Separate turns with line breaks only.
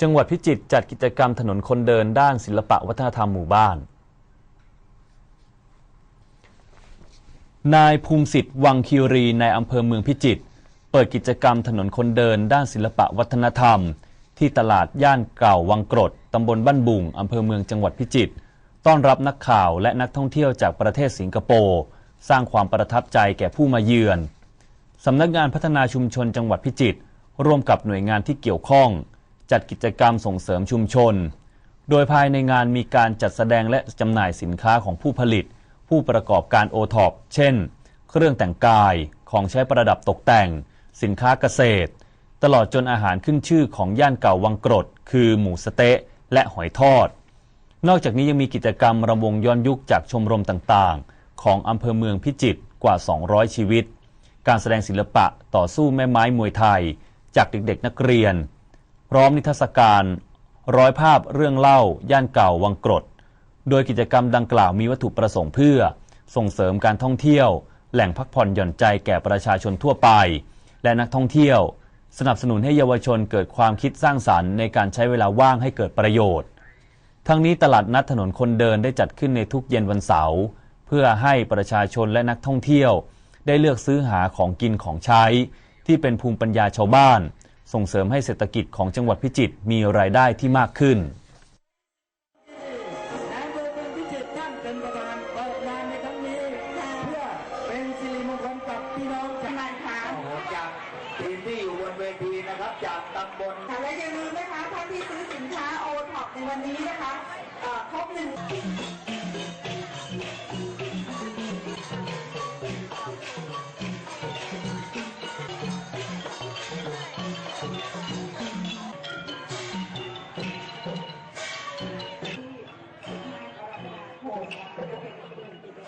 จังหวัดพิจิตรจัดกิจกรรมถนนคนเดินด้านศิลปะวัฒนธรรมหมู่บ้าน นายภูมิสิทธิ์วังคีรีในอำเภอเมืองพิจิตรเปิดกิจกรรมถนนคนเดินด้านศิลปะวัฒนธรรม ที่ตลาดย่านเก่าวังกรดตำบลบ้านบุงอำเภอเมืองจังหวัดพิจิตรต้อนรับนักข่าวและนักท่องเที่ยวจากประเทศสิงคโปร์สร้างความประทับใจแก่ผู้มาเยือนสำนักงานพัฒนาชุมชนจังหวัดพิจิตรร่วมกับหน่วยงานที่เกี่ยวข้อง จัดกิจกรรมส่งเสริมชุมชน โดยภายในงานมีการจัดแสดงและจำหน่ายสินค้าของผู้ผลิต ผู้ประกอบการโอท็อปเช่น เครื่องแต่งกาย ของใช้ประดับตกแต่ง สินค้าเกษตร ตลอดจนอาหารขึ้นชื่อของย่านเก่าวังกรด คือหมูสเต๊ะและหอยทอด นอกจากนี้ยังมีกิจกรรมรำวงย้อนยุคจากชมรมต่างๆ ของอำเภอเมืองพิจิตรกว่า 200 ชีวิต การแสดงศิลปะต่อสู้แม่ไม้มวยไทย จากเด็กๆนักเรียน ร้อมนิทรรศการร้อยภาพเรื่องเล่า ย่านเก่าวังกรด โดยกิจกรรมดังกล่าวมีวัตถุประสงค์เพื่อ ส่งเสริมการท่องเที่ยว แหล่งพักผ่อนหย่อนใจแก่ประชาชนทั่วไป และนักท่องเที่ยว สนับสนุนให้เยาวชนเกิดความคิดสร้างสารรค์ในการใช้เวลาว่างให้เกิดประโยชน์ ทั้งนี้ตลาดนัดถนนคนเดินได้จัดขึ้นในทุกเย็นวันเสาร์เพื่อให้ประชาชนและนักท่องเที่ยว ได้เลือกซื้อหาของกินของใช้ ที่เป็นภูมิปัญญาชาวบ้าน ส่งเสริมให้เศรษฐกิจของจังหวัดพิจิตรมีรายได้ที่มากขึ้น
นายอำเภอเมืองพิจิตรท่านเป็นประธานเปิดงานในครั้งนี้เพื่อเป็นสิริมงคลกับพี่น้องชาวนา
โอ้โหจากทีมที่อยู่บนเวทีนะครับจากตำบล
ค่ะและอย่าลืมนะคะท่านที่ซื้อสินค้าโอท็อปในวันนี้นะคะเอ่อครบหนึ่ง
うん。